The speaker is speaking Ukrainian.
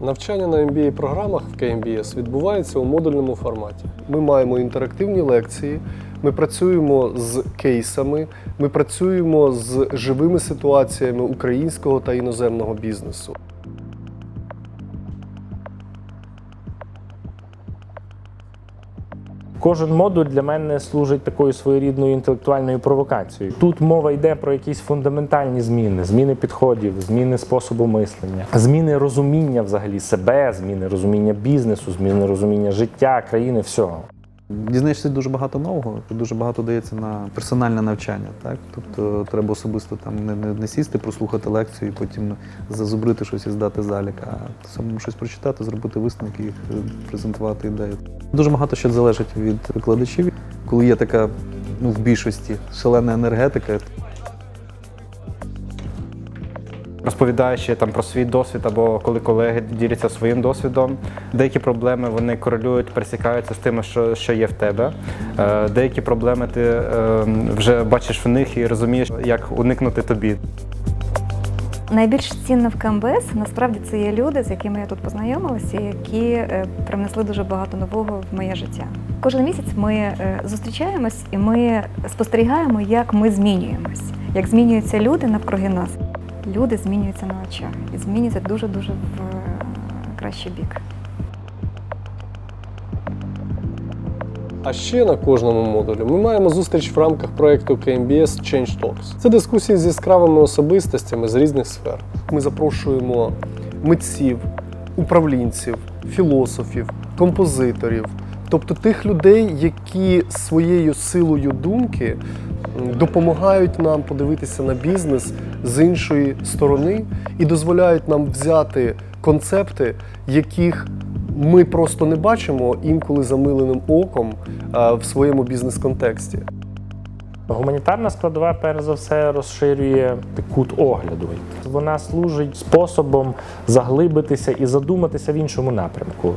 Навчання на MBA програмах в KMBS відбувається у модульному форматі. Ми маємо інтерактивні лекції, ми працюємо з кейсами, ми працюємо з живими ситуаціями українського та іноземного бізнесу. Кожен модуль для мене служить такою своєрідною інтелектуальною провокацією. Тут мова йде про якісь фундаментальні зміни, зміни підходів, зміни способу мислення, зміни розуміння взагалі себе, зміни розуміння бізнесу, зміни розуміння життя, країни, всього. Дізнаєшся дуже багато нового, дуже багато дається на персональне навчання. Так? Тобто треба особисто там не, не, не сісти, прослухати лекцію і потім зазубрити щось і здати залік, а самому щось прочитати, зробити висновки, е, презентувати ідею. Дуже багато що залежить від викладачів. Коли є така, ну в більшості шалена енергетика, розповідаючи там про свій досвід або коли колеги діляться своїм досвідом. Деякі проблеми вони корелюють, пересікаються з тим, що, що є в тебе. Е, Деякі проблеми ти е, вже бачиш в них і розумієш, як уникнути тобі. Найбільш цінно в КМБС насправді це є люди, з якими я тут познайомилася, які е, привнесли дуже багато нового в моє життя. Кожен місяць ми зустрічаємось і ми спостерігаємо, як ми змінюємось, як змінюються люди навкруги нас. Люди змінюються на очах і змінюються дуже дуже в е, кращий бік. А ще на кожному модулі ми маємо зустріч в рамках проєкту KMBS Change Talks. Це дискусії з яскравими особистостями з різних сфер. Ми запрошуємо митців, управлінців, філософів, композиторів, тобто тих людей, які своєю силою думки допомагають нам подивитися на бізнес з іншої сторони і дозволяють нам взяти концепти, яких ми просто не бачимо інколи замиленим оком в своєму бізнес-контексті. Гуманітарна складова, перш за все, розширює кут огляду. Вона служить способом заглибитися і задуматися в іншому напрямку.